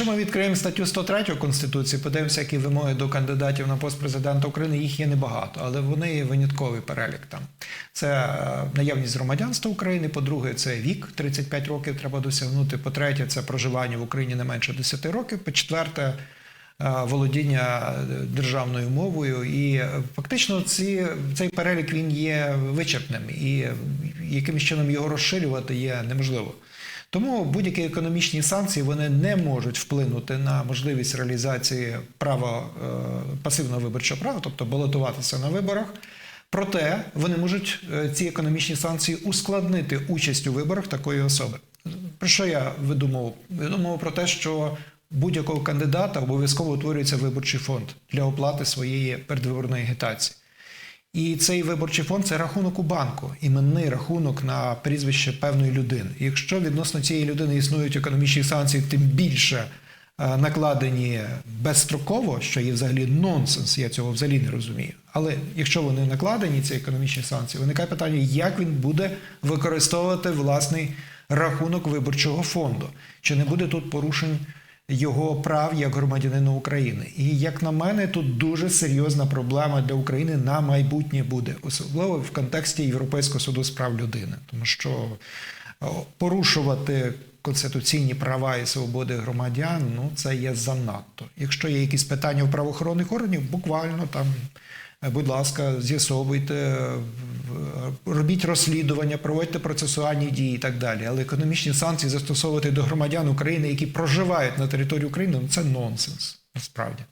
Якщо ми відкриємо статтю 103 Конституції, подивимося, які вимоги до кандидатів на пост президента України, їх є небагато, але вони є винятковий перелік там. Це е, наявність громадянства України, по-друге, це вік 35 років треба досягнути. По-третє, це проживання в Україні не менше 10 років. По-четверте, е, володіння е, державною мовою. І фактично ці, цей перелік він є вичерпним і якимось чином його розширювати є неможливо. Тому будь-які економічні санкції вони не можуть вплинути на можливість реалізації права е, пасивного виборчого права, тобто балотуватися на виборах. Проте вони можуть е, ці економічні санкції ускладнити участь у виборах такої особи. Про що я видумав? Видумав про те, що будь-якого кандидата обов'язково утворюється виборчий фонд для оплати своєї передвиборної агітації. І цей виборчий фонд це рахунок у банку, іменний рахунок на прізвище певної людини. Якщо відносно цієї людини існують економічні санкції, тим більше е, накладені безстроково, що є взагалі нонсенс, я цього взагалі не розумію. Але якщо вони накладені, ці економічні санкції, виникає питання, як він буде використовувати власний рахунок виборчого фонду, чи не буде тут порушень його прав як громадянина України. І як на мене, тут дуже серйозна проблема для України на майбутнє буде, особливо в контексті Європейського суду з прав людини, тому що порушувати конституційні права і свободи громадян, ну це є занадто. Якщо є якісь питання у правоохоронних органів, буквально там. Будь ласка, з'ясовуйте, в- робіть розслідування, проводьте процесуальні дії і так далі. Але економічні санкції застосовувати до громадян України, які проживають на території України, ну це нонсенс насправді.